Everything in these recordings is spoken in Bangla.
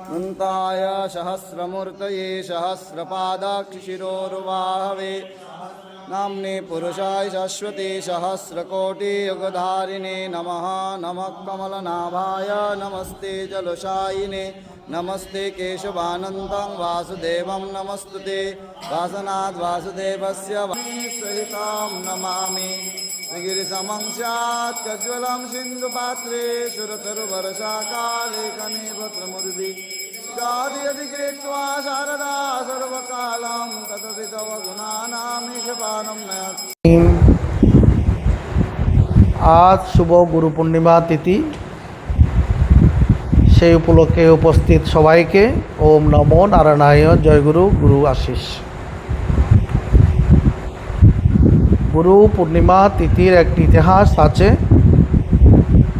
अनन्ताय सहस्रमूर्तये सहस्रपादाक्षिशिरोरुवाहवे। नाम्ने पुरुषाय शाश्वते सहस्रकोटियुगधारिणे नमः। नमः कमलनाभाय नमस्ते जलशायिने नमस्ते केशवानन्तं वासुदेवं नमस्तु ते वासनाद् वासुदेवस्य सहितां नमामि। गिरिसमं स्यात् कज्ज्वलं सिन्धुपात्रे सुरतरुवर्षाकाले कने भद्रमुर्वि गादयदि कृत्वा शारदा सर्वकालं तदपि तव गुणानामीशपानं नयत् আজ শুভ গুরু পূর্ণিমা তিথি সেই উপলক্ষে উপস্থিত সবাইকে ওম নমো নারায়ণায় জয়গুরু গুরু আশিস গুরু পূর্ণিমা তিথির একটি ইতিহাস আছে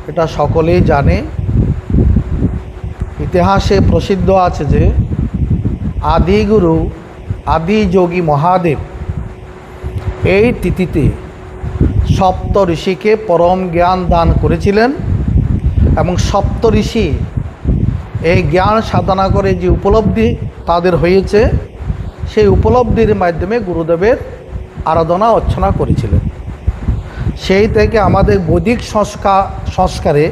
এটা সকলেই জানে ইতিহাসে প্রসিদ্ধ আছে যে আদিগুরু আদি যোগী মহাদেব এই তিথিতে সপ্ত ঋষিকে পরম জ্ঞান দান করেছিলেন এবং সপ্ত ঋষি এই জ্ঞান সাধনা করে যে উপলব্ধি তাদের হয়েছে, সেই উপলব্ধির মাধ্যমে গুরুদেবের আরাধনা, অর্চনা করেছিলেন। সেই থেকে আমাদের বৈদিক সংস্কার সংস্কারে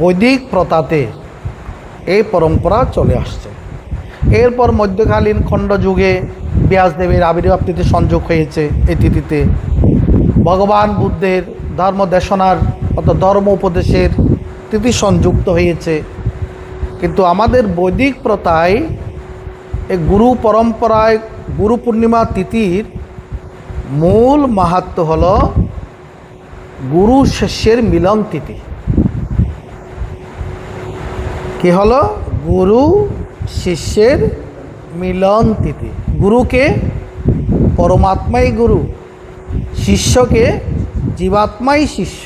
বৈদিক প্রথাতে এই পরম্পরা চলে আসছে। এরপর মধ্যকালীন খণ্ডযুগে ব্যাসদেবের আবির্ভাব তিথি সংযোগ হয়েছে এই তিথিতে। ভগবান বুদ্ধের ধর্ম দেশনার অর্থাৎ ধর্ম উপদেশের তিথি সংযুক্ত হয়েছে। কিন্তু আমাদের বৈদিক প্রথায় এই গুরু পরম্পরায় গুরু পূর্ণিমা তিথির মূল মাহাত্ম হল গুরু শিষ্যের মিলন তিথি। কি হলো? গুরু শিষ্যের মিলন তিথি। গুরুকে পরমাত্মাই গুরু। শিষ্যকে জীবাত্মাই শিষ্য।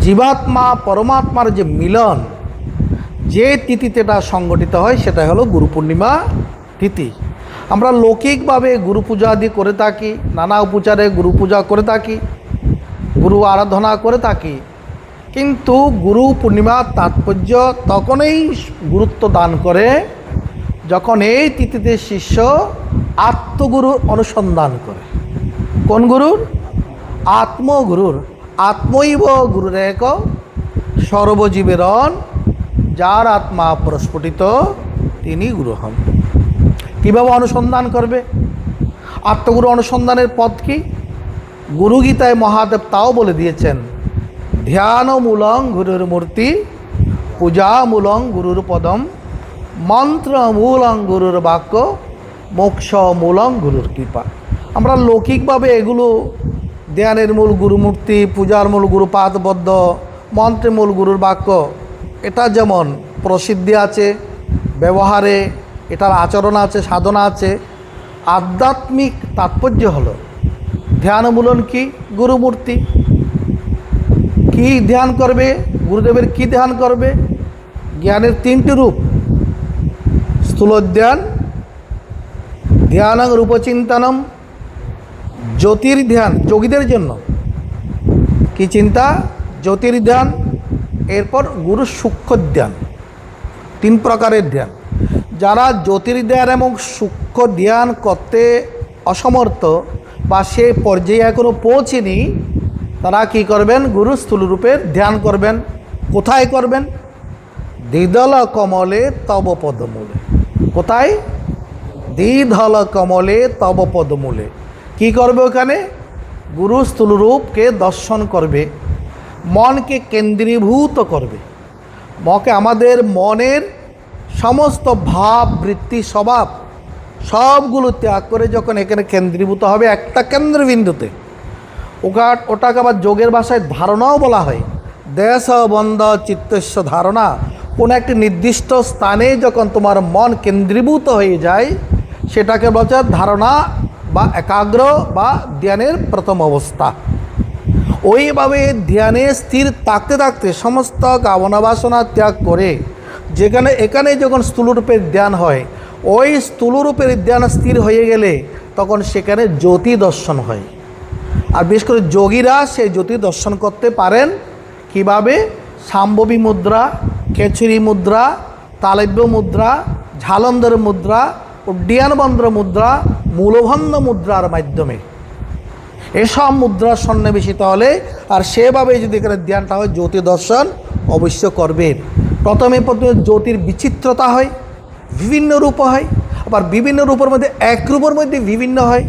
জীবাত্মা পরমাত্মার যে মিলন, যে তিথিতে এটা সংগঠিত হয়, সেটা হলো গুরু পূর্ণিমা তিথি। আমরা লৌকিকভাবে গুরু পূজা আদি করে থাকি, নানা উপচারে গুরু পূজা করে থাকি, গুরু আরাধনা করে থাকি। কিন্তু গুরু পূর্ণিমার তাৎপর্য তখনই গুরুত্ব দান করে যখন এই তিথিতে শিষ্য আত্মগুরু অনুসন্ধান করে। কোন গুরুর? আত্মগুরুর। আত্মৈব গুরুর এক সর্বজীবেরন, যার আত্মা প্রস্ফুটিত, তিনি গুরু হন। কীভাবে অনুসন্ধান করবে? আত্মগুরু অনুসন্ধানের পথ কি? গুরু গীতায় মহাদেব তাও বলে দিয়েছেন ধ্যানমূলং গুরুর মূর্তি, পূজামূলং গুরুর পদম, মন্ত্রমূলং গুরুর বাক্য, মোক্ষমূলং গুরুর কৃপা। আমরা লৌকিকভাবে এগুলো ধ্যানের মূল গুরুমূর্তি, পূজার মূল গুরুপাদবদ্ধ মন্ত্রের মূল গুরুর বাক্য, এটা যেমন প্রসিদ্ধি আছে, ব্যবহারে, এটার আচরণ আছে, সাধনা আছে, আধ্যাত্মিক তাৎপর্য হলো ধ্যানমূলন কি? গুরুমূর্তি। কি ধ্যান করবে? গুরুদেবের কি ধ্যান করবে? জ্ঞানের তিনটি রূপ। স্থূলোদ্যান ধ্যানং রূপচিন্তনম জ্যোতির ধ্যান যোগীদের জন্য। কি চিন্তা? জ্যোতির ধ্যান এরপর গুরু সূক্ষ্ম ধ্যান। তিন প্রকারের ধ্যান। যারা জ্যোতির্ধ্যান এবং সূক্ষ্ম ধ্যান করতে অসমর্থ বা সে পর্যায়ে এখনও পৌঁছেনি তারা কি করবেন? গুরু স্থূলরূপের ধ্যান করবেন। কোথায় করবেন? দ্বিদল কমলে তব পদমূলে। কোথায়? দ্বিধল কমলে তব পদমূলে। কি করবে ওখানে? গুরু স্থূলরূপকে দর্শন করবে। মনকে কেন্দ্রীভূত করবে। মকে আমাদের মনের সমস্ত ভাব, বৃত্তি, স্বভাব সবগুলো ত্যাগ করে যখন এখানে কেন্দ্রীভূত হবে, একটা কেন্দ্রবিন্দুতে ওকা ওটাকে আবার যোগের ভাষায় ধারণাও বলা হয়। দেশ বন্ধ চিত্তস্য ধারণা। কোনো একটি নির্দিষ্ট স্থানে যখন তোমার মন কেন্দ্রীভূত হয়ে যায়, সেটাকে বলছে ধারণা বা একাগ্র বা ধ্যানের প্রথম অবস্থা। ওইভাবে ধ্যানে স্থির থাকতে থাকতে সমস্ত কামনা বাসনা ত্যাগ করে, যেখানে এখানে যখন স্থূলরূপের ধ্যান হয়, ওই স্থূলরূপের ধ্যান স্থির হয়ে গেলে তখন সেখানে জ্যোতি দর্শন হয়। আর বিশেষ করে যোগীরা সেই জ্যোতি দর্শন করতে পারেন। কীভাবে? সাম্ভবী মুদ্রা খেচুরি মুদ্রা, তালব্য মুদ্রা, ঝালন্দর মুদ্রা উড্ডিয়ানবন্দ্র মুদ্রা, মূলভন্দ মুদ্রার মাধ্যমে। এসব মুদ্রা সন্নিবেশিত হলে আর সেভাবে যদি এখানে ধ্যানটা হয়, জ্যোতি দর্শন অবশ্য করবেন প্রথমে প্রথমে জ্যোতির বিচিত্রতা হয়, বিভিন্ন রূপ হয়, আবার বিভিন্ন রূপের মধ্যে এক রূপের মধ্যে বিভিন্ন হয়।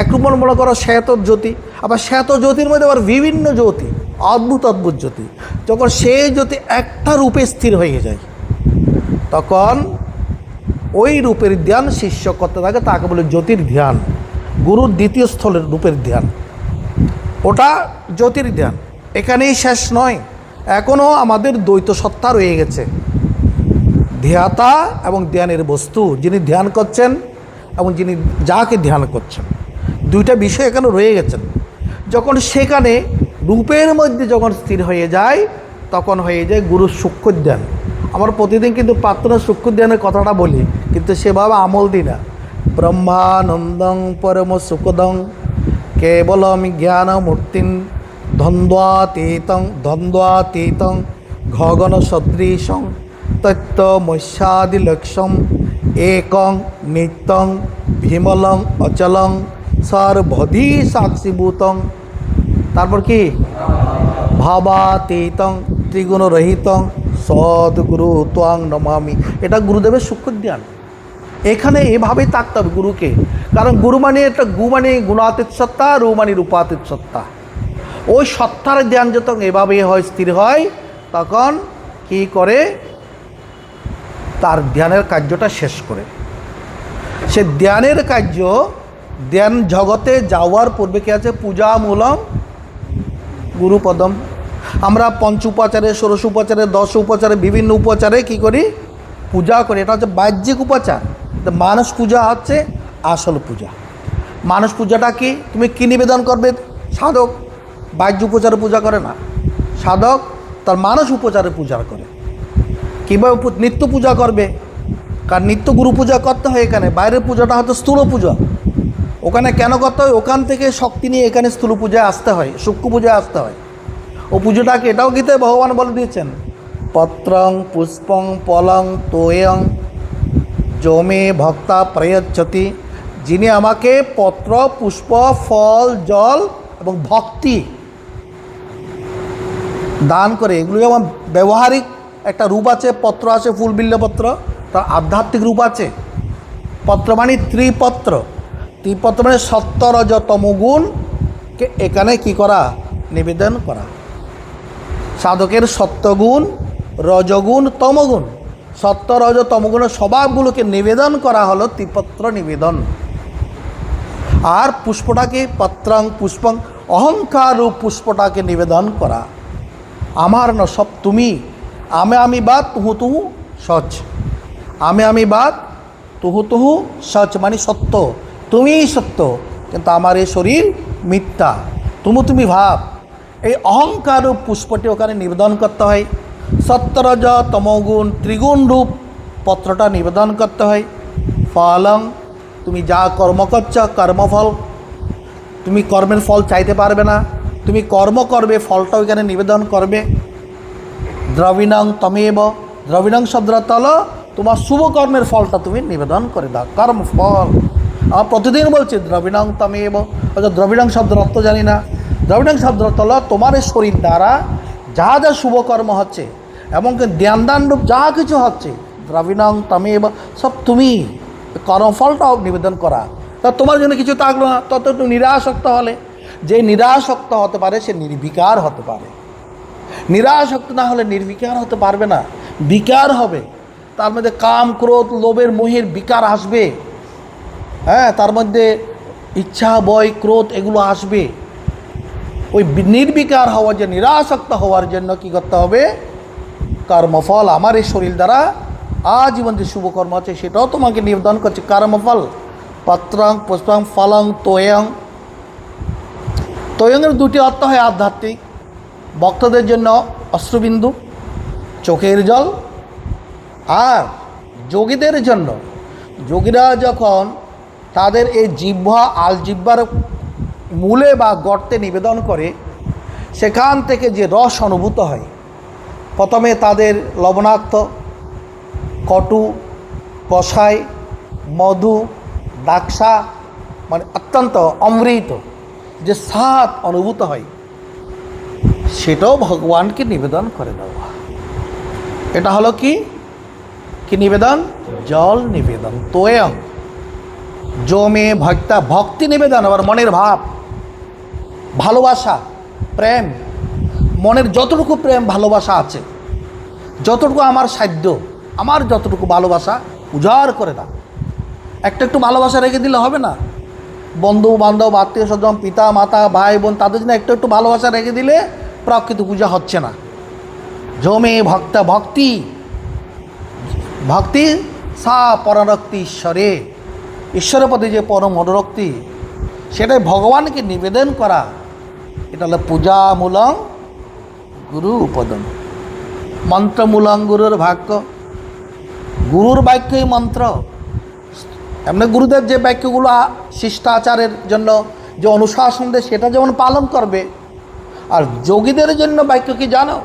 এক রূপের মনে করো শ্বেত জ্যোতি আবার শ্বেত জ্যোতির মধ্যে আবার বিভিন্ন জ্যোতি, অদ্ভুত অদ্ভুত জ্যোতি। যখন সেই জ্যোতি একটা রূপে স্থির হয়ে যায়, তখন ওই রূপের ধ্যান শিষ্য করতে থাকে, তাকে বলে জ্যোতির ধ্যান। গুরুর দ্বিতীয় স্থলের রূপের ধ্যান। ওটা জ্যোতির ধ্যান। এখানেই শেষ নয়। এখনও আমাদের দ্বৈত সত্তা রয়ে গেছে। ধ্যাতা এবং ধ্যানের বস্তু, যিনি ধ্যান করছেন এবং যিনি যাকে ধ্যান করছেন, দুইটা বিষয় এখানে রয়ে গেছেন। যখন সেখানে রূপের মধ্যে যখন স্থির হয়ে যায়, তখন হয়ে যায় গুরু সূক্ষ্ম ধ্যান আমার প্রতিদিন কিন্তু প্রার্থনা সূক্ষ্ম ধ্যানের কথাটা বলি, কিন্তু সেভাবে আমল দিই না। ব্রহ্মানন্দং পরম সুখদং কেবলম জ্ঞান মূর্তিং দ্বন্দ্বাতীতং দ্বন্দ্বাতীতং ঘগন সদৃশং তত্ত্বমস্যাদিলক্ষ্যম একং নিত্যং বিমলং অচলং সর্বধি সাক্ষীভূতং তারপর কি? ভাবাতীতং ত্রিগুণরহিতং সদ্গুরু ত্বাং নমামি। এটা গুরুদেবের সূক্ষ্ম জ্ঞান এখানে এভাবেই থাকতে হবে গুরুকে। কারণ গুরু মানে একটা গু মানে গুণাতীত সত্তা, রু মানে রূপাতীত সত্তা। ওই সত্তার জ্ঞান যখন এভাবে হয়, স্থির হয়, তখন কি করে? তার ধ্যানের কার্যটা শেষ করে। সে ধ্যানের কার্য, ধ্যান জগতে যাওয়ার পূর্বে কি আছে? পূজা গুরুপদম আমরা পঞ্চ উপাচারে ষোড়শ উপাচারে দশ উপাচারে বিভিন্ন উপাচারে কি করি? পূজা করি। এটা হচ্ছে বাহ্যিক উপাচার। মানস পূজা হচ্ছে আসল পূজা। মানস পূজাটা কি? তুমি কি নিবেদন করবে? সাধক বাহ্য উপচারে পূজা করে না। সাধক তার মানস উপচারে পূজা করে। কীভাবে নিত্য পূজা করবে? কারণ নিত্য গুরু পূজা করতে হয় এখানে। বাইরের পূজাটা হয়তো স্থূল পূজা। ওখানে কেন করতে হয়? ওখান থেকে শক্তি নিয়ে এখানে স্থূল পূজায় আসতে হয়, সূক্ষ্ম পূজায় আসতে হয়। ও পুজোটাকে এটাও গীতে ভগবান বলে দিয়েছেন। পত্রং, পুষ্পং, পলং, তোয়ং জমে ভক্তা প্রয়চ্ছতি, যিনি আমাকে পত্র, পুষ্প, ফল, জল এবং ভক্তি দান করে, এগুলো যেমন ব্যবহারিক একটা রূপ আছে, পত্র আছে, ফুল বিল্লপত্র তার আধ্যাত্মিক রূপ আছে। পত্র মানে ত্রিপত্র। ত্রিপত্র মানে সত্তরজ তমগুণকে এখানে কি করা? নিবেদন করা। সাধকের সত্যগুণ, রজগুণ, তমগুণ। সত্য রজ তমগুণের স্বভাবগুলোকে নিবেদন করা হলো ত্রিপত্র নিবেদন। আর পুষ্পটাকে পত্রাং পুষ্পং অহংকার রূপ পুষ্পটাকে নিবেদন করা। আমার ন সব তুমি। আমি আমি বাদ তুহু তুহু সচ আমি আমি বাদ তুহু তুহু সচ মানে সত্য। তুমিই সত্য, কিন্তু আমার এই শরীর মিথ্যা। তুমু, তুমি ভাব, এই অহংকার রূপ পুষ্পটি ওখানে নিবেদন করতে হয়। সত্যরজ তমগুণ ত্রিগুণ রূপ পত্রটা নিবেদন করতে হয়। ফলং, তুমি যা কর্ম করছ কর্মফল। তুমি কর্মের ফল চাইতে পারবে না। তুমি কর্ম করবে, ফলটা ওইখানে নিবেদন করবে। দ্রবিণং তমেব, দ্রবিণং শব্দটা তল তোমার শুভ কর্মের ফলটা তুমি নিবেদন করে দাও কর্ম ফল আমার প্রতিদিন বলছি, দ্রবিণং তমেব হয়তো দ্রবিণং শব্দের অর্থ জানি না। দ্রবিণং শব্দের তল তোমার এই শরীর দ্বারা যা যা শুভ কর্ম হচ্ছে এবং ধ্যানদান রূপ যা কিছু হচ্ছে, দ্রবিণং তমেব, সব তুমি কর্মফলটাও নিবেদন করা। তা তোমার জন্য কিছু থাকল না, তত একটু নিরাসক্ত হলে। যে নিরাসক্ত হতে পারে, সে নির্বিকার হতে পারে। নিরাসক্ত না হলে নির্বিকার হতে পারবে না। বিকার হবে। তার মধ্যে কাম, ক্রোধ, লোভের মোহের বিকার আসবে। হ্যাঁ তার মধ্যে ইচ্ছা বয় ক্রোধ এগুলো আসবে। ওই নির্বিকার হওয়ার জন্য, নিরাসক্ত হওয়ার জন্য কি করতে হবে? কর্মফল, আমার এই শরীর দ্বারা আজীবন যে শুভকর্ম আছে, সেটাও তোমাকে নিবেদন করছে। কর্মফল, পত্রং, পুষ্পাং, ফলং, তোয়ং। তয়ঙ্গের দুটি অর্থ হয় আধ্যাত্মিক। ভক্তদের জন্য অশ্রুবিন্দু, চোখের জল। আর যোগীদের জন্য, যোগীরা যখন তাদের এই জিহ্বা আল জিহ্বার মূলে বা গর্তে নিবেদন করে, সেখান থেকে যে রস অনুভূত হয়, প্রথমে তাদের লবণাক্ত কটু কষাই মধু দাক্ষা মানে অত্যন্ত অমৃত যে স্বাদ অনুভূত হয়, সেটাও ভগবানকে নিবেদন করে দেওয়া। এটা হলো কি? কি নিবেদন? জল নিবেদন তোয়ং জমে, ভক্তা, ভক্তি নিবেদন, আবার মনের ভাব, ভালোবাসা, প্রেম, মনের যতটুকু প্রেম, ভালোবাসা আছে, যতটুকু আমার সাধ্য, আমার যতটুকু ভালোবাসা, উজাড় করে দাও। একটা একটু ভালোবাসা রেখে দিলে হবে না? বন্ধু বান্ধব আত্মীয় স্বজন পিতা মাতা ভাই বোন তাদের জন্য একটু একটু ভালোবাসা রেখে দিলে প্রকৃত পূজা হচ্ছে না। জমে, ভক্তা, ভক্তি ভক্তি সা পরারক্তি ঈশ্বরে। ঈশ্বরের প্রতি যে পরম অনুরক্তি, সেটাই ভগবানকে নিবেদন করা, এটা হলো পূজামূলং গুরু উপদন মন্ত্রমূলং গুরুর বাক্য গুরুর বাক্যই মন্ত্র। এমনি গুরুদেব যে বাক্যগুলো শিষ্টাচারের জন্য যে অনুশাসন দেয়, সেটা যেমন পালন করবে, আর যোগীদের জন্য বাক্য কি জানো?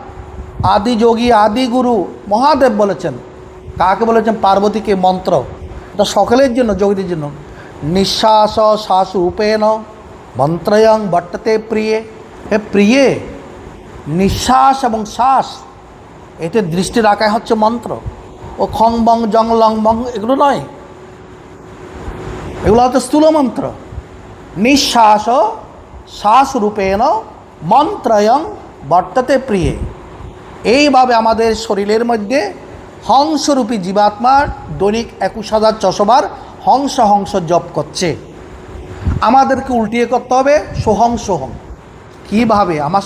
আদি যোগী, আদি গুরু মহাদেব বলেছেন। কাকে বলেছেন? পার্বতীকে মন্ত্র। এটা সকলের জন্য যোগীদের জন্য। নিঃশ্বাস শ্বাস রূপেণ মন্ত্রয়ং বট্টতে প্রিয়ে। হে প্রিয়ে, নিঃশ্বাস এবং শ্বাস, এতে দৃষ্টি রাখাই হচ্ছে মন্ত্র। ও খং বং জং লং বং এগুলো নয়। এগুলো হচ্ছে স্থূল মন্ত্র। নিঃশ্বাস শ্বাস রূপেণ মন্ত্রয়ং বর্ততে প্রিয়ে। এইভাবে আমাদের শরীরের মধ্যে হংসরূপী জীবাত্মার দৈনিক একুশ হাজার ছশোবার হংস হংস জপ করছে। আমাদেরকে উল্টিয়ে করতে হবে সোহং সোহং। কীভাবে? আমার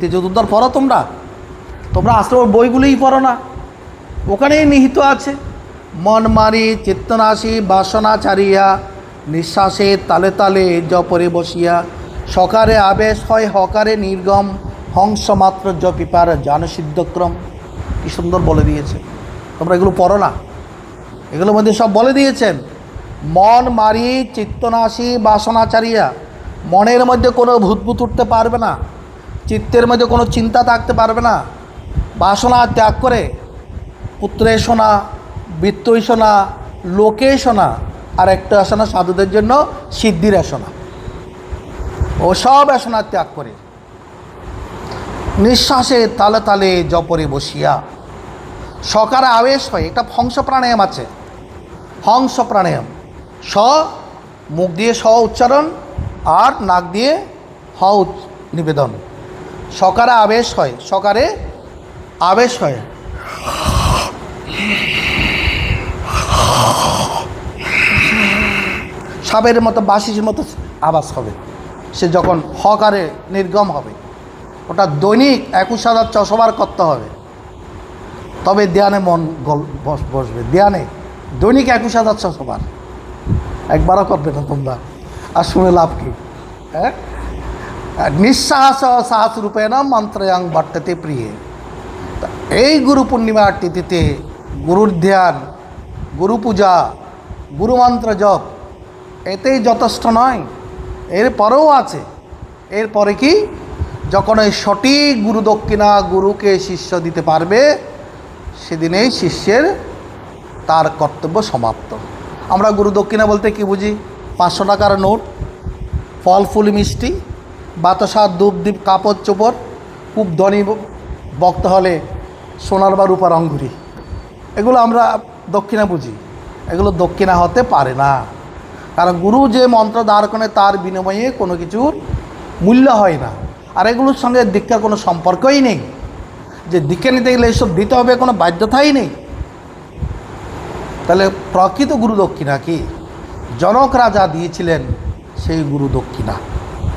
তেজদুদ্দার পড়ো তোমরা। তোমরা আসলে বইগুলোই পড়ো না। ওখানেই নিহিত আছে। মন মারি, চিত্তনাশী, বাসনা চারিয়া নিঃশ্বাসে তালে তালে জপরে বসিয়া, সকারে আবেশ হয়, হকারে নির্গম হংস মাত্র জপিপার জানসিদ্ধক্রম। কি সুন্দর বলে দিয়েছে। তোমরা এগুলো পড়ো না। এগুলোর মধ্যে সব বলে দিয়েছেন, মন মারি চিত্তনাশী বাসনাচারিয়া মনের মধ্যে কোনো ভূতভূত উঠতে পারবে না, চিত্তের মধ্যে কোনো চিন্তা থাকতে পারবে না, বাসনা ত্যাগ করে, পুত্রে শোনা বৃত্তই শোনা লোকে শোনা আর একটা আসনা সাধুদের জন্য সিদ্ধির আসনা ও সব আসনা ত্যাগ করে, নিঃশ্বাসে তালে তালে জপরে বসিয়া সকারে আবেশ হয়, একটা হংস প্রাণায়াম আছে। হংস প্রাণায়াম স, মুখ দিয়ে স উচ্চারণ, আর নাক দিয়ে হ নিবেদন। সকারে আবেশ হয়, সকারে আবেশ হয়। সাপের মতো বাসির মতো আবাস হবে। সে যখন হকারে নির্গম হবে, ওটা দৈনিক একুশ হাজার ছশোবার করতে হবে। তবে ধ্যানে মন গল বস- বসবে। ধ্যানে দৈনিক একুশ হাজার ছশোবার একবারও করবে না তোমরা। আর শুনে লাভ কি? হ্যাঁ? নিঃশ্বাস সাহস রূপে না মন্ত্রয়াং বর্ততে প্রিয়ে। এই গুরু পূর্ণিমার তিথিতে গুরুর ধ্যান, গুরু পূজা, গুরু মন্ত্র জপ, এতেই যথেষ্ট নয়। এরপরেও আছে। এরপরে কি? যখন ওই সঠিক গুরু দক্ষিণা গুরুকে শিষ্য দিতে পারবে সেদিনেই শিষ্যের তার কর্তব্য সমাপ্ত। আমরা গুরু দক্ষিণা বলতে কি বুঝি? পাঁচশো টাকার নোট, ফল, ফুল, মিষ্টি, বাতাসা দুপ দ্বীপ কাপড়, চোপড় খুব ধনী বক্ত হলে সোনার বা রূপার অঙ্গুরি। এগুলো আমরা দক্ষিণা বুঝি। এগুলো দক্ষিণা হতে পারে না। কারণ গুরু যে মন্ত্র দাঁড় করে তার বিনিময়ে কোনো কিছুর মূল্য হয় না। আর এগুলোর সঙ্গে দীক্ষার কোনো সম্পর্কই নেই। যে দীক্ষা নিতে গেলে এইসব দিতে হবে কোনো বাধ্যতাই নেই। তাহলে প্রকৃত গুরু দক্ষিণা কি? জনক রাজা দিয়েছিলেন সেই গুরু দক্ষিণা,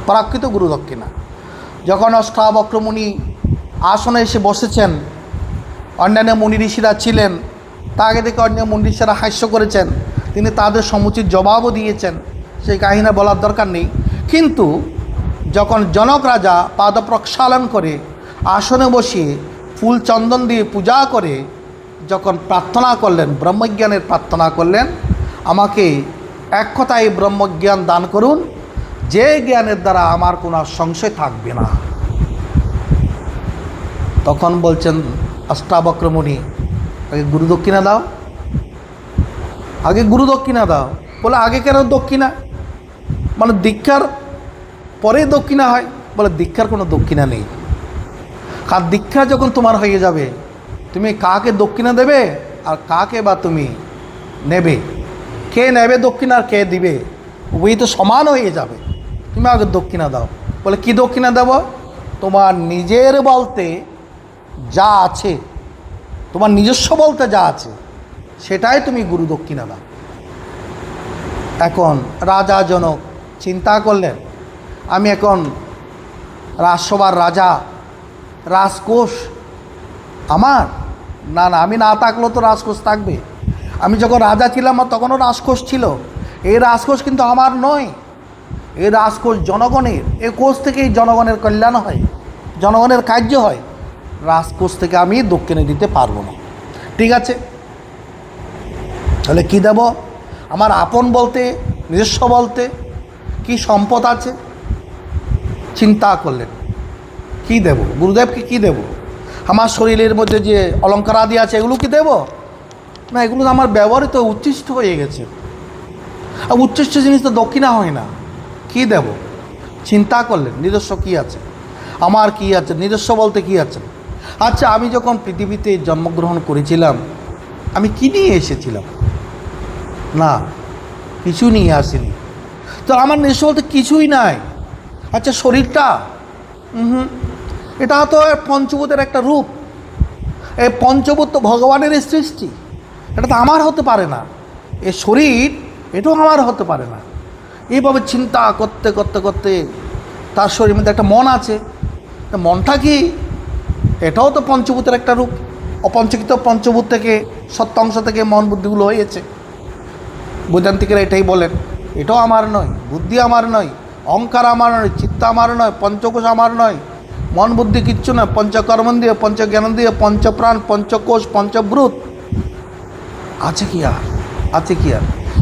প্রাকৃত গুরু দক্ষিণা। যখন অষ্টাবক্রমুনি আসনে এসে বসেছেন, অন্যান্য মুনি ঋষিরা ছিলেন, তাকে দেখে অন্য মুনি ঋষিরা হাস্য করেছেন, তিনি তাদের সমুচিত জবাবও দিয়েছেন, সেই কাহিনী বলার দরকার নেই। কিন্তু যখন জনক রাজা পাদ প্রক্ষালন করে আসনে বসিয়ে ফুল চন্দন দিয়ে পূজা করে যখন প্রার্থনা করলেন, ব্রহ্মজ্ঞানের প্রার্থনা করলেন, আমাকে এক কথায় ব্রহ্মজ্ঞান দান করুন, যে জ্ঞানের দ্বারা আমার কোনো সংশয় থাকবে না। তখন বলছেন অষ্টাবক্রমণি তাকে গুরু দক্ষিণা দাও। আগে গুরু দক্ষিণা দাও? বলে, আগে কেন দক্ষিণা? মানে দীক্ষার পরে দক্ষিণা হয়। বলে, দীক্ষার কোনো দক্ষিণা নেই। আর দীক্ষা যখন তোমার হয়ে যাবে, তুমি কাকে দক্ষিণা দেবে আর কাকে বা তুমি নেবে? কে নেবে দক্ষিণা আর কে দিবে? উভয়ই তো সমান হয়ে যাবে। তুমি আগে দক্ষিণা দাও। বলে, কি দক্ষিণা দেব? তোমার নিজের বলতে যা আছে, তোমার নিজস্ব বলতে যা আছে, সেটাই তুমি গুরু দক্ষিণা দাও। এখন রাজা জনক চিন্তা করলেন, আমি এখন রাজসভার রাজা রাজকোষ আমার? না না, আমি না থাকলেও তো রাজকোষ থাকবে। আমি যখন রাজা ছিলাম তখনও রাজকোষ ছিল। এই রাজকোষ কিন্তু আমার নয়। এই রাজকোষ জনগণের। এ কোষ থেকেই জনগণের কল্যাণ হয়, জনগণের কার্য হয়। রাজকোষ থেকে আমি দক্ষিণে দিতে পারব না। ঠিক আছে? তাহলে কি দেব? আমার আপন বলতে, নিজস্ব বলতে কি সম্পদ আছে? চিন্তা করলেন। কি দেব? গুরুদেবকে কি দেব? আমার শরীরের মধ্যে যে অলঙ্কার আদি আছে, এগুলো কি দেব? না, এগুলো আমার ব্যবহৃত উচ্ছিষ্ট হয়ে গেছে। আর উচ্ছিষ্ট জিনিস তো দক্ষিণা হয় না। কি দেব? চিন্তা করলেন, নিজস্ব কি আছে? আমার কি আছে? নিজস্ব বলতে কি আছে? আচ্ছা আমি যখন পৃথিবীতে জন্মগ্রহণ করেছিলাম, আমি কি নিয়ে এসেছিলাম? না, কিছু নিয়ে আসিনি। তো আমার নিজস্ব বলতে কিছুই নাই। আচ্ছা শরীরটা? হুম। এটা তো পঞ্চভূতের একটা রূপ। এই পঞ্চভূত তো ভগবানের সৃষ্টি। এটা তো আমার হতে পারে না। এ শরীর, এটাও আমার হতে পারে না। এইভাবে চিন্তা করতে করতে করতে তার শরীরের মধ্যে একটা মন আছে। মনটা কি? এটাও তো পঞ্চভূতের একটা রূপ। অপঞ্চকিত পঞ্চভূত থেকে সত্যাংশ থেকে মন বুদ্ধিগুলো হয়েছে। বৈদান্তিকেরা এটাই বলেন, এটাও আমার নয়, বুদ্ধি আমার নয়, অহংকার আমার নয়, চিত্ত আমার নয়, পঞ্চকোষ আমার নয় মন বুদ্ধি কিচ্ছু নয় পঞ্চকর্মন্দিয় পঞ্চজ্ঞানন্দীয় পঞ্চপ্রাণ, পঞ্চকোষ, পঞ্চব্রুত। আছে কি আর? আছে কি আর?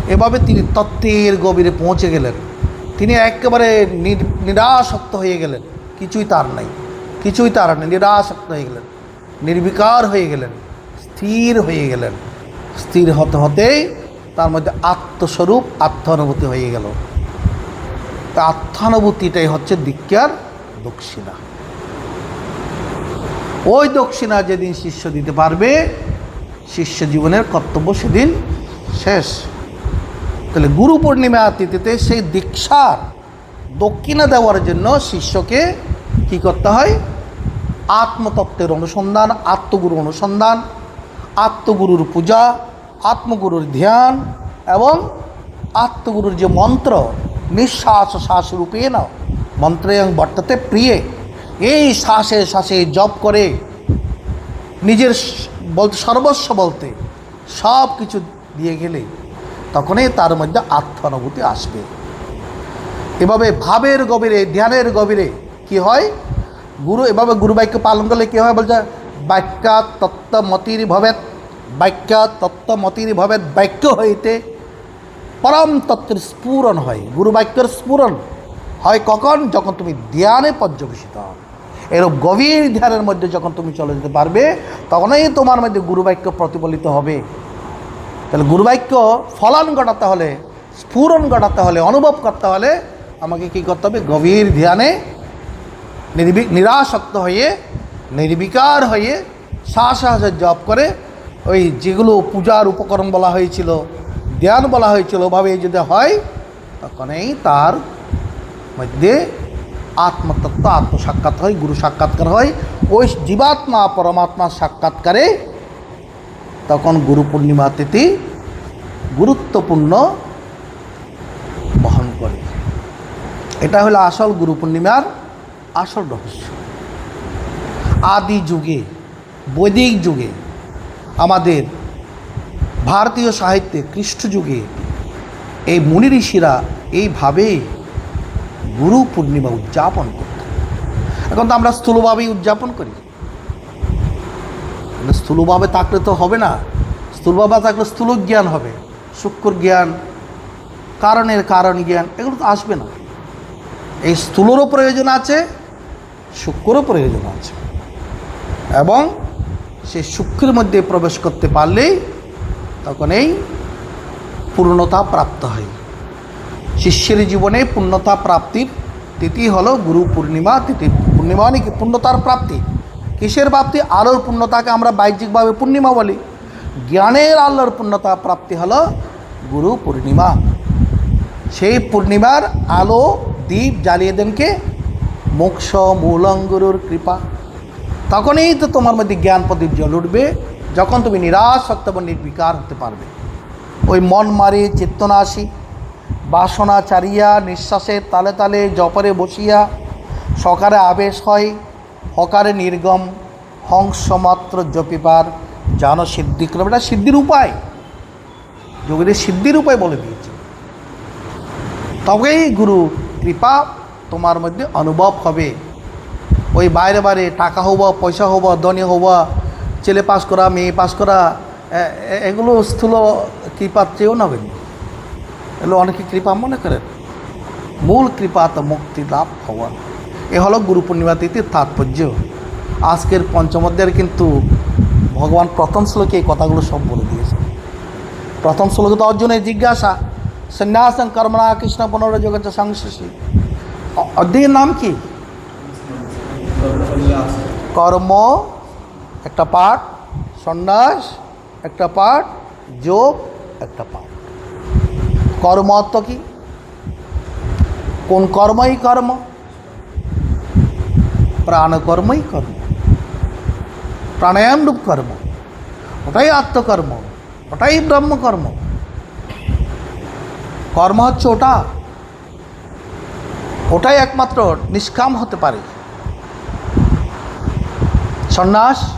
এভাবে তিনি তত্ত্বের গভীরে পৌঁছে গেলেন। তিনি একেবারে নির- নিরাসক্ত হয়ে গেলেন। কিছুই তার নাই। কিছুই তার নেই। নিরাসক্ত হয়ে গেলেন। নির্বিকার হয়ে গেলেন। স্থির হয়ে গেলেন। স্থির হতে হতেই তার মধ্যে আত্মস্বরূপ, আত্মানুভূতি হয়ে গেল। তা আত্মানুভূতিটাই হচ্ছে দীক্ষার দক্ষিণা। ওই দক্ষিণা যেদিন শিষ্য দিতে পারবে, শিষ্য জীবনের কর্তব্য সেদিন শেষ। তাহলে গুরু পূর্ণিমা তিথিতে সেই দীক্ষার দক্ষিণা দেওয়ার জন্য শিষ্যকে কি করতে হয়? আত্মতত্ত্বের অনুসন্ধান আত্মগুরু অনুসন্ধান, আত্মগুরুর পূজা, আত্মগুরুর ধ্যান এবং আত্মগুরুর যে মন্ত্র নিঃশ্বাস শ্বাস রূপে না মন্ত্রে বর্তাতে প্রিয়ে। এই শ্বাসে শ্বাসে জপ করে, নিজের বলতে সর্বস্ব বলতে সব কিছু দিয়ে গেলে তখনই তার মধ্যে আত্মানুভূতি আসবে। এভাবে ভাবের গভীরে, ধ্যানের গভীরে কি হয়? গুরু এভাবে গুরু বাক্য পালন করলে কী হয় বলছে? বাক্যা তত্ত্বমতির ভবেত বাক্যা তত্ত্বমতির ভবেত বাক্য হইতে পরম তত্ত্বের স্ফুরণ হয়। গুরু বাক্যের স্ফুরণ হয় কখন? যখন তুমি ধ্যানে পর্যবেসিত হও। এরূপ গভীর ধ্যানের মধ্যে যখন তুমি চলে যেতে পারবে, তখনই তোমার মধ্যে গুরু বাক্য প্রতিফলিত হবে। তাহলে গুরুবাক্য ফলন ঘটাতে হলে, স্ফুরণ ঘটাতে হলে, অনুভব করতে হলে আমাকে কি করতে হবে? গভীর ধ্যানে নির্বি নিরাসক্ত হয়ে, নির্বিকার হয়ে শ্বাস জপ করে ওই যেগুলো পূজার উপকরণ বলা হয়েছিল, ধ্যান বলা হয়েছিল, ওভাবে যদি হয়, তখনই তার মধ্যে আত্মতত্ত্ব, আত্মসাক্ষাৎ হয়, গুরু সাক্ষাৎকার হয়। ওই জীবাত্মা পরমাত্মার সাক্ষাৎকারে তখন গুরু পূর্ণিমা তিথি গুরুত্বপূর্ণ বহন করে। এটা হলো আসল গুরু পূর্ণিমার আসল রহস্য। আদি যুগে, বৈদিক যুগে, আমাদের ভারতীয় সাহিত্যে খ্রিস্ট যুগে এই মুনি ঋষিরা এইভাবেই গুরু পূর্ণিমা উদযাপন করত। এখন তো আমরা স্থূলভাবেই উদযাপন করি। মানে স্থূলভাবে থাকলে তো হবে না। স্থূলভাবে থাকলে স্থূল জ্ঞান হবে, সূক্ষ্ম জ্ঞান, কারণের কারণ জ্ঞান, এগুলো তো আসবে না। এই স্থূলেরও প্রয়োজন আছে, সূক্ষ্মরও প্রয়োজন আছে। এবং সেই সূক্ষ্মের মধ্যে প্রবেশ করতে পারলেই তখন এই পূর্ণতা প্রাপ্ত হয়। শিষ্যের জীবনে পূর্ণতা প্রাপ্তির তিথি হলো গুরু পূর্ণিমা, তিথি পূর্ণিমা মানে কি? পূর্ণতার প্রাপ্তি। কিসের প্রাপ্তি? আলোর পূর্ণতাকে আমরা বাহ্যিকভাবে পূর্ণিমা বলি। জ্ঞানের আলোর পূর্ণতা প্রাপ্তি হলো গুরু পূর্ণিমা। সেই পূর্ণিমার আলো দ্বীপ জ্বালিয়ে দেন কে? মোক্ষ মূলঙ্গুরুর কৃপা। তখনই তো তোমার মধ্যে জ্ঞান প্রদীপ জল উঠবে, যখন তুমি নিরাশ সত্য নির্বিকার হতে পারবে। ওই মন মারি চিত্তনাশী বাসনা চারিয়া নিঃশ্বাসের তালে তালে জপরে বসিয়া সকারে আবেশ হয়, হকারে নির্গম, হংসমাত্র জপিবার জানো সিদ্ধিক্রম এটা সিদ্ধির উপায়। যোগীদের সিদ্ধির উপায় বলে দিয়েছে। তবেই গুরু কৃপা তোমার মধ্যে অনুভব হবে। ওই বাইরে বাইরে টাকা হব পয়সা হব ধনী হব ছেলে পাস করা, মেয়ে পাস করা এগুলো স্থূল কৃপার চেয়েও নবেন এগুলো অনেকে কৃপা মনে করেন মূল কৃপা তো মুক্তি লাভ হওয়া। এ হলো গুরু পূর্ণিমা তিথির তাৎপর্য। আজকের পঞ্চমধ্যায়ের কিন্তু ভগবান প্রথম শ্লোকে এই কথাগুলো সব বলে দিয়েছে। প্রথম শ্লোকে তো অর্জুনের জিজ্ঞাসা, সন্ন্যাসং কর্মনা কৃষ্ণ পুনর্যোগ সংশ্লেষী অধ্যায়ের নাম কি? কর্ম, একটা পাঠ, সন্ন্যাস, একটা পাঠ, যোগ, একটা পাঠ। কর্ম অর্থ কি? কোন কর্মই কর্ম? প্রাণকর্মই কর্ম। প্রাণায়াম রূপ কর্ম। ওটাই আত্মকর্ম, ওটাই ব্রহ্মকর্ম। কর্ম হচ্ছে ওটা। ওটাই একমাত্র নিষ্কাম হতে পারে। সন্ন্যাস,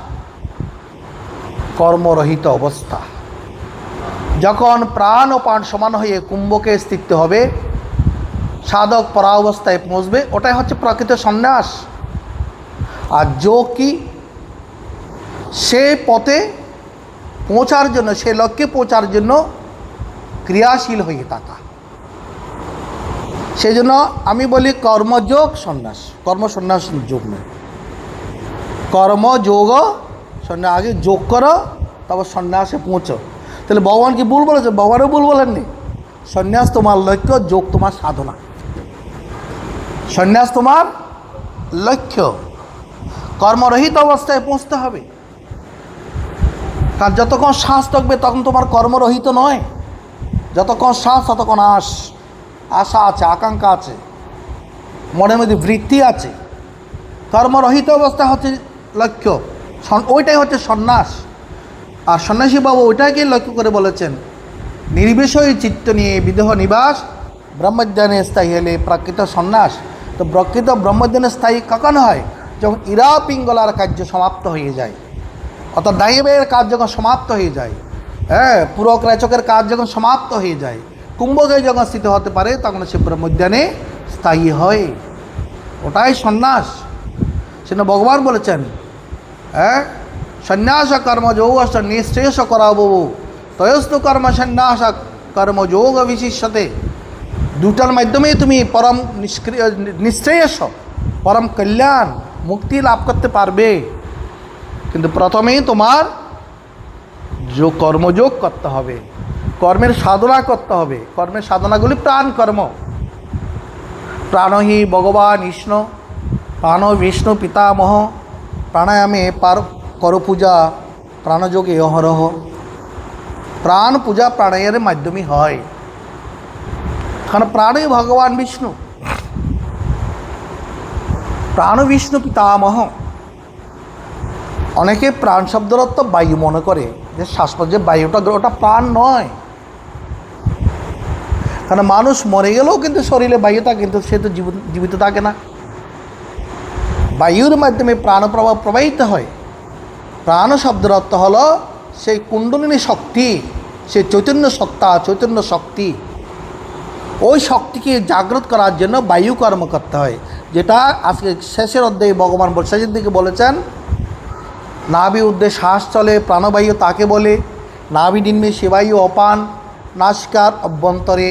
কর্মরহিত অবস্থা। যখন প্রাণ ও পান সমান হয়ে কুম্ভকে স্থিত হবে, সাধক পরাবস্থায় পৌঁছবে ওটাই হচ্ছে প্রকৃত সন্ন্যাস। আর যোগ কি? সে পথে পৌঁছার জন্য, সে লক্ষ্যে পৌঁছার জন্য ক্রিয়াশীল হয়ে থাকা। সেই জন্য আমি বলি কর্মযোগ সন্ন্যাস। কর্ম সন্ন্যাস যোগ নয়। কর্মযোগ সন্ন্যাস। আগে যোগ করো, তারপর সন্ন্যাসে পৌঁছো। তাহলে ভগবান কি ভুল বলেছে? ভগবানও ভুল বলেননি। সন্ন্যাস তোমার লক্ষ্য, যোগ তোমার সাধনা। সন্ন্যাস তোমার লক্ষ্য। কর্মরহিত অবস্থায় পৌঁছতে হবে। কারণ যতক্ষণ শ্বাস থাকবে তখন তোমার কর্মরহিত নয়। যতক্ষণ শ্বাস, ততক্ষণ আশ। আশা আছে, আকাঙ্ক্ষা আছে। মনের মধ্যে বৃত্তি আছে। কর্মরহিত অবস্থা হচ্ছে লক্ষ্য। ওইটাই হচ্ছে সন্ন্যাস। আর সন্ন্যাসী বাবু ওইটাকে লক্ষ্য করে বলেছেন, নির্বিষয় চিত্ত নিয়ে বিদেহ নিবাস, ব্রহ্মজ্ঞানে স্থায়ী হলে প্রাকৃত সন্ন্যাস। তো প্রকৃত ব্রহ্মজ্ঞানে স্থায়ী কখন হয়? যখন ইরা পিঙ্গলার কার্য সমাপ্ত হয়ে যায়। অর্থাৎ দাইবের কাজ যখন সমাপ্ত হয়ে যায় হ্যাঁ পুরক রেচকের কাজ যখন সমাপ্ত হয়ে যায়, কুম্ভকে যখন স্থিত হতে পারে, তখন সে ব্রহ্মজ্ঞানে স্থায়ী হয়। ওটাই সন্ন্যাস। সেটা ভগবান বলেছেন হ্যাঁ সন্ন্যাস কর্মযোগ নিঃশ্রেষ করাবো তয়স্তু কর্ম সন্ন্যাস কর্মযোগ বিশিষ্যতে দুটার মাধ্যমেই তুমি পরম নিষ্ক্রিয় নিশ্রেয়স পরম কল্যাণ, মুক্তি লাভ করতে পারবে। কিন্তু প্রথমেই তোমার যোগ কর্মযোগ করতে হবে। কর্মের সাধনা করতে হবে। কর্মের সাধনাগুলি প্রাণ কর্ম প্রাণহি ভগবান কৃষ্ণ প্রাণ বিষ্ণু পিতামহ, প্রাণায়ামে পার কর পূজা প্রাণযোগে অহরহ। প্রাণ পূজা প্রাণায়ামের মাধ্যমে হয়। কারণ প্রাণই ভগবান বিষ্ণু। প্রাণ বিষ্ণু পিতামহ। অনেকে প্রাণ শব্দের অর্থ বায়ু মনে করে। যে শ্বাসপদ যে বায়ুটা ওটা প্রাণ নয়। কারণ মানুষ মরে গেলেও কিন্তু শরীরে বায়ু থাকে, কিন্তু সে তো জীবিত থাকে না। বায়ুর মাধ্যমে প্রাণপ্রবাহ প্রবাহিত হয়। প্রাণ শব্দের অর্থ হলো সেই কুণ্ডলিনী শক্তি, সেই চৈতন্য সত্তা চৈতন্য শক্তি। ওই শক্তিকে জাগ্রত করার জন্য বায়ু কর্ম করতে হয়, যেটা আজকে শেষের অধ্যায়ে ভগবান শেষের দিকে বলেছেন, নাভি উদ্দে শ্বাস চলে, প্রাণবায়ু তাকে বলে, নাভি নিম্নে সেবায়ু অপান, নাসিকার অভ্যন্তরে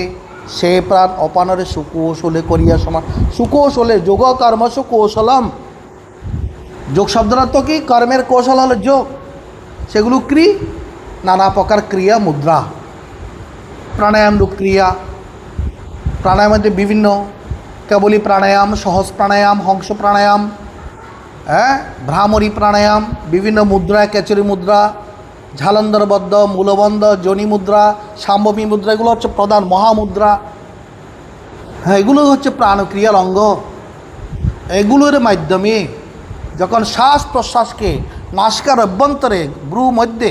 সে প্রাণ অপানরে সুকৌশলে করিয়া সমান সুকৌশলে যোগ কর্ম সুকৌশলম। যোগ শব্দের অর্থ কি? কর্মের কৌশল হলো যোগ। সেগুলো ক্রি, নানা প্রকার ক্রিয়া মুদ্রা। প্রাণায়াম রূপ ক্রিয়া। প্রাণায়ামের বিভিন্ন, কেবলি প্রাণায়াম, সহজ প্রাণায়াম, হংস প্রাণায়াম হ্যাঁ? ভ্রামরী প্রাণায়াম, বিভিন্ন মুদ্রা, কেচরি মুদ্রা ঝালন্দরবদ্ধ মূলবন্ধ, জনি মুদ্রা সাম্ভবী মুদ্রা, এগুলো হচ্ছে প্রধান মহামুদ্রা। হ্যাঁ এগুলো হচ্ছে প্রাণক্রিয়ার অঙ্গ এগুলোর মাধ্যমে যখন শ্বাস প্রশ্বাসকে নাসকার অভ্যন্তরে ব্রু মধ্যে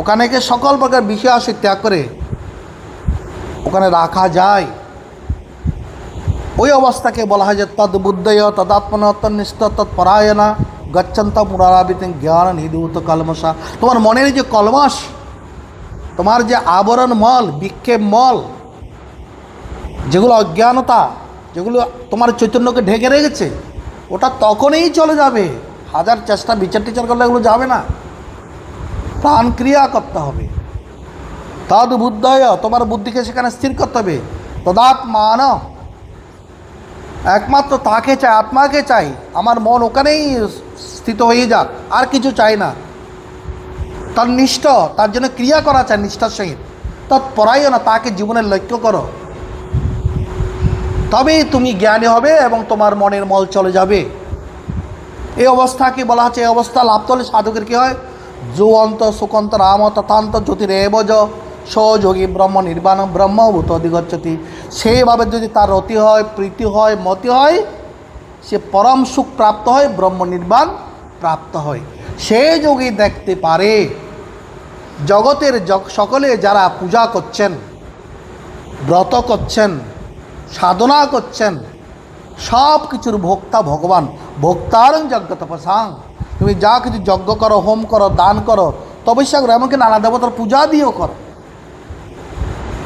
ওখানেকে সকল প্রকার বিষয় ত্যাগ করে, ওখানে রাখা যায়। ওই অবস্থাকে বলা হয় যে তদ বুদ্ধয় তদাত্মন তন্নিষ্ঠ তৎপরায়ণা গচ্ছন্ত মুরারাবিত জ্ঞান নিধূত কলমসা তোমার মনের যে কলমাস তোমার যে আবরণ মল, বিক্ষেপ মল, যেগুলো অজ্ঞানতা, যেগুলো তোমার চৈতন্যকে ঢেকে রেখেছে ওটা তখনই চলে যাবে। হাজার চেষ্টা বিচার টিচার করলে এগুলো যাবে না। প্রাণ ক্রিয়া করতে হবে। তদ বুদ্ধয়, তোমার বুদ্ধিকে সেখানে স্থির করতে হবে। তদাত্মান একমাত্র তাকে চাই, আত্মাকে চাই। আমার মন ওখানেই স্থিত হয়ে যাক, আর কিছু চাই না। তার নিষ্ঠ, তার জন্য ক্রিয়া করা চাই নিষ্ঠার সহিত। তৎপরায়ও না তাকে জীবনের লক্ষ্য করো। তবেই তুমি জ্ঞানী হবে এবং তোমার মনের মল চলে যাবে। এই অবস্থাকে বলা হচ্ছে? এই অবস্থা লাভ করলে সাধকের কী হয়? যুবন্ত সুকন্ত রাম তথান্ত জ্যোতিরেবজ সযোগী ব্রহ্ম নির্বাণ ব্রহ্মভূত অধিগচ্ছতি। সেইভাবে যদি তার রতি হয়, প্রীতি হয়, মতি হয়, সে পরম সুখ প্রাপ্ত হয়, ব্রহ্ম নির্বাণ প্রাপ্ত হয়। সে যোগী দেখতে পারে। জগতের জগ- সকলে যারা পূজা করছেন, ব্রত করছেন সাধনা করছেন। সব কিছুর ভোক্তা ভগবান। ভোক্তারং যজ্ঞ তপসাং তুমি যা কিছু যজ্ঞ করো, হোম করো, দান করো তপস্যা করো, এমনকি নানা দেবতার পূজা দিয়েও করো।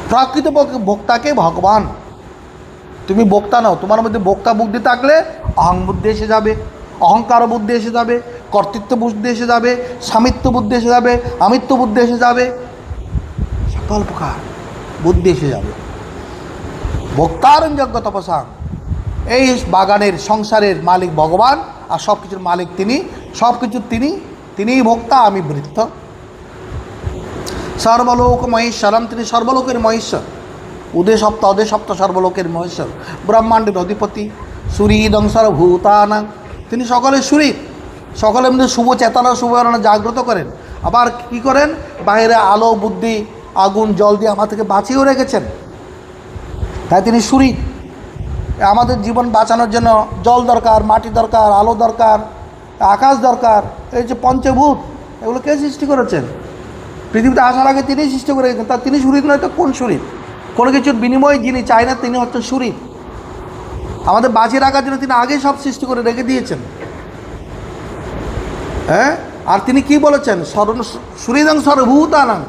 প্রকৃত ভোক্তাকে ভগবান। তুমি বক্তা নাও, তোমার মধ্যে বক্তা বুদ্ধি থাকলে অহং বুদ্ধি এসে যাবে, অহংকার বুদ্ধি এসে যাবে, কর্তৃত্ব বুদ্ধি এসে যাবে, স্বামিত্ব বুদ্ধি এসে যাবে, আমিত্ব বুদ্ধি এসে যাবে, সকল প্রকার বুদ্ধি এসে যাবে। ভোক্তারঞ্জজ্ঞ তপসাং এই বাগানের সংসারের মালিক ভগবান আর সব কিছুর মালিক তিনি। সব কিছুর তিনি, তিনিই ভোক্তা, আমি বৃত্ত। সর্বলোক মহেশ্বরম, তিনি সর্বলোকের মহেশ্বর। উদয় সপ্ত অদয় সপ্ত সর্বলোকের মহেশ্বর। ব্রহ্মাণ্ডের অধিপতি সুরীদং সর্বভূতানাং তিনি সকলের সুরীত সকলের মধ্যে শুভ চেতনা, শুভ ধারণা জাগ্রত করেন। আবার কি করেন? বাইরে আলো, বুদ্ধি, আগুন, জল দিয়ে আমার থেকে বাঁচিয়েও রেখেছেন। তাই তিনি সুরীত আমাদের জীবন বাঁচানোর জন্য জল দরকার, মাটি দরকার, আলো দরকার, আকাশ দরকার, এই যে পঞ্চভূত, এগুলো কে সৃষ্টি করেছেন? পৃথিবীতে আসার আগে তিনি সৃষ্টি করে গেছেন। তা তিনি সুরিত নয়, তো কোন সুরিত কোনো কিছুর বিনিময়ে যিনি চায় না, তিনি হচ্ছেন সুরিত আমাদের বাঁচিয়ে রাখার জন্য তিনি আগেই সব সৃষ্টি করে রেখে দিয়েছেন। হ্যাঁ? আর তিনি কি বলেছেন? স্মরণ সুরিদং সর্বভূতানাং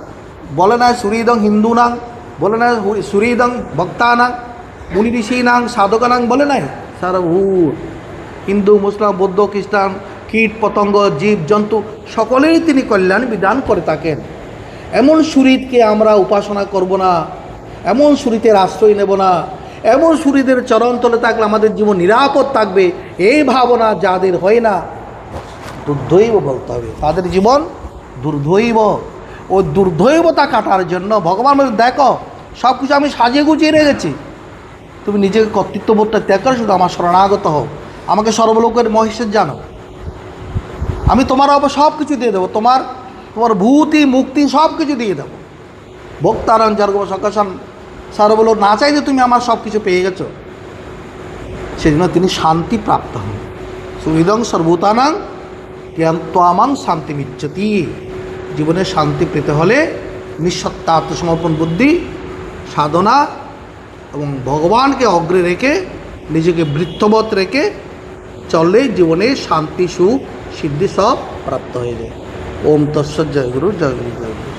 বলে না সুরিদং হিন্দু নাং বলে না সুরিদং ভক্তানাং মুনি ঋষি নাং সাধকানাং বলে নাই সর্বভূত হিন্দু মুসলিম বৌদ্ধ খ্রিস্টান কীট পতঙ্গ জীব জন্তু সকলেই তিনি কল্যাণ বিধান করে থাকেন। এমন সুরিতকে আমরা উপাসনা করব না, এমন সুরিতের আশ্রয় নেব না, এমন সুরিদের চরণ তলে থাকলে আমাদের জীবন নিরাপদ থাকবে, এই ভাবনা যাদের হয় না, দুর্ধৈব বলতে হবে। তাদের জীবন দুর্ধৈব। ও দুর্ধৈবতা কাটার জন্য ভগবান দেখো সব কিছু আমি সাজিয়ে গুছিয়ে রেখেছি তুমি নিজেকে কর্তৃত্ববোধটা ত্যাগ করে শুধু আমার শরণাগত হও। আমাকে সর্বলোকের মহেশ্বর জানো। আমি তোমার অব সব কিছু দিয়ে দেবো। তোমার তোমার ভূতি, মুক্তি সব কিছু দিয়ে দেবো। ভোক্তারণ জর্গ সকাশন সর্বলোক না চাইলে তুমি আমার সব কিছু পেয়ে গেছো। সেজন্য তিনি শান্তি প্রাপ্ত হন। সুবিধং সর্বভূতানাং জ্ঞান্তমাং শান্তি মিচ্ছতি জীবনে শান্তি পেতে হলে নিঃসত্তা, আত্মসমর্পণ, বুদ্ধি, সাধনা এবং ভগবানকে অগ্রে রেখে, নিজেকে বৃত্তবৎ রেখে চললে জীবনে শান্তি, সুখ, সিদ্ধি সব প্রাপ্ত হয়ে যায়। ওম তৎসৎ, জয় গুরু জয় গুরু জয় গুরু।